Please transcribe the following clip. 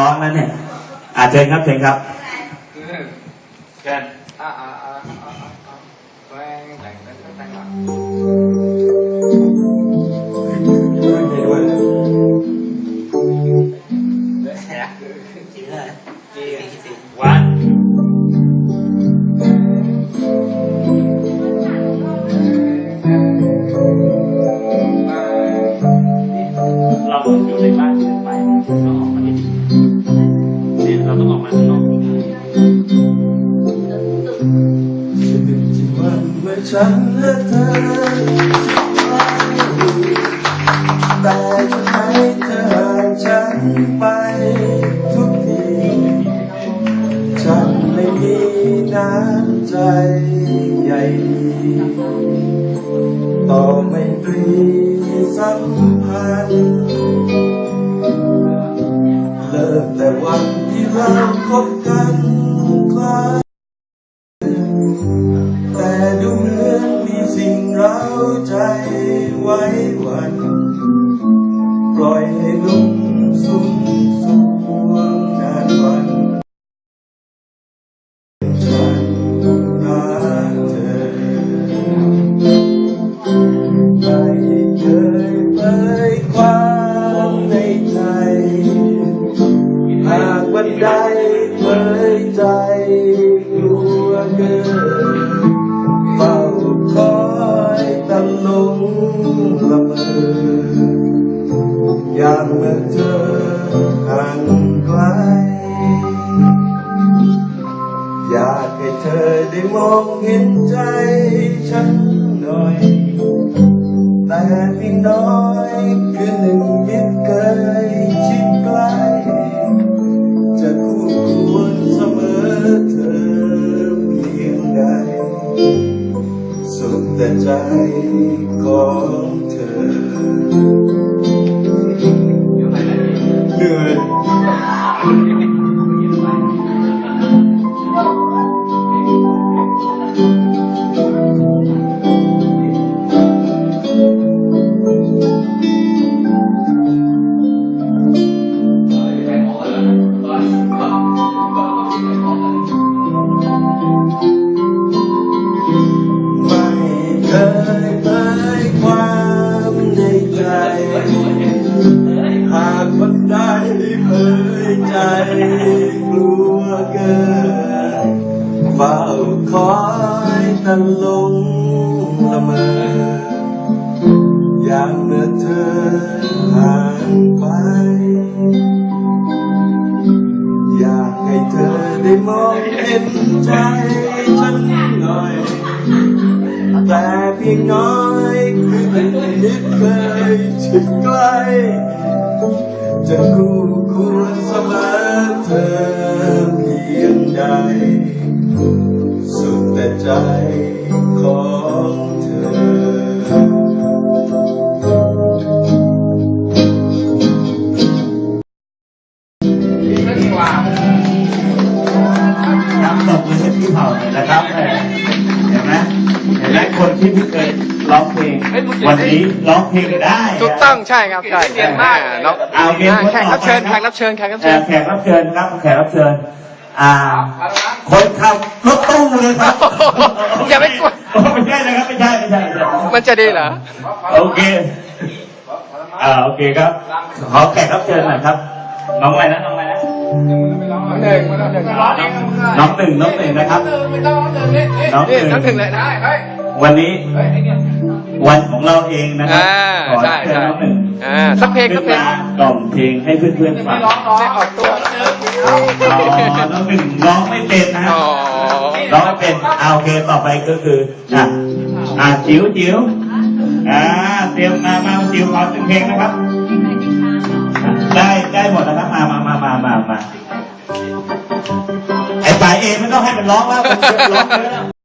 ร้องนั้นเนี่ยอาเชิญครับเชิญครับเชิญอ่าอ่าอ่าอ่าอ่าอ่าแป้งแต่งแต่งแต่งหลังไม่ด้วยจีเลยจีสิวัน ฉันและเธอแต่ทำไมเธอห่างฉันไปทุกที ฉันไม่มีน้ำใจใหญ่ดีต่อไม่ตรีสัมพันธ์เริ่มแต่วันที่เราคบกัน ใจไว้วัน ปล่อยให้ลุ่มสุ่มสวงนานวันฉันรักเธอไม่เคยเผยความในใจหากวันใดเผยใจกลัวเกิน ห่างไกล อยากให้เธอได้มองเห็นใจฉันหน่อย แต่เพียงน้อยคือหนึ่งยิดเคยชิดใกล้จะคู่ควรเสมอเธอเพียงใดสุดแต่ใจของ เคยเผยความในใจ หากวันใดเผยใจกลัวเกินเฝ้าคอยตะลงละเมอยามเมื่อเธอห่างไป อยากให้เธอได้มองเห็นใจฉันหน่อย แต่เพียงน้อยคือหนึ่งนิดเคยชิดใกล้จะคู่ควรเสมอเธอเพียงใด สุดแต่ใจข เห็นไหมคนที่ไม่เคยร้องเพลง วันนี้ร้องเพลงได้ถูกต้องใช่ครับใช่เรียนมากน้องเอาเรียนแขกรับเชิญแขกรับเชิญแขกรับเอ่เชิอญแขกรับเชิญครับแขกรับเชิญอ่าคนขับรถตู้เลยครับอย่าไปกลัวไม่ใช่นะครับไม่ใช่ไม่ใช่ไม่ใช่มันจะดีเหรอโอเคอ่าโอเคครับขอแขกรับเชิญหน่อยครับน้องอะไรนะน้องอะไรนะหนึ่งมาแล้วหนึ่งร้องเองน้องหนึ่งน้องหนึ่งนะครับไม่ต้องร้องหนึ่งนี่น้องหนี่นึ่งน้องถึงเลยได้เฮ้ย วันนี้เฮ้ยไอ้เนี่ยวันของเราเองนะครัอ่าขอใช่เชิญใช่น้องหนึ่งอ่าสักเพลงสัขึ้กนเพลงมากล่อมเพลงให้เพื่อนๆฟังไม่ออกตัวอ๋อน้องหนึ่งร้องไม่เป็นนะฮะอ๋อร้องไม่เป็นอ่าโอเคต่อไปก็คืออะอ่าจิ๋วจิ๋วอ่าเตรียมมามาจิ๋วขอหนึ่งเพลงนะครับ ได้ได้หมดนะครับมามามามามามาไอ้ฝ่ายเองไม่ต้องให้มันร้องแล้วมันร้องเยอะแล้ว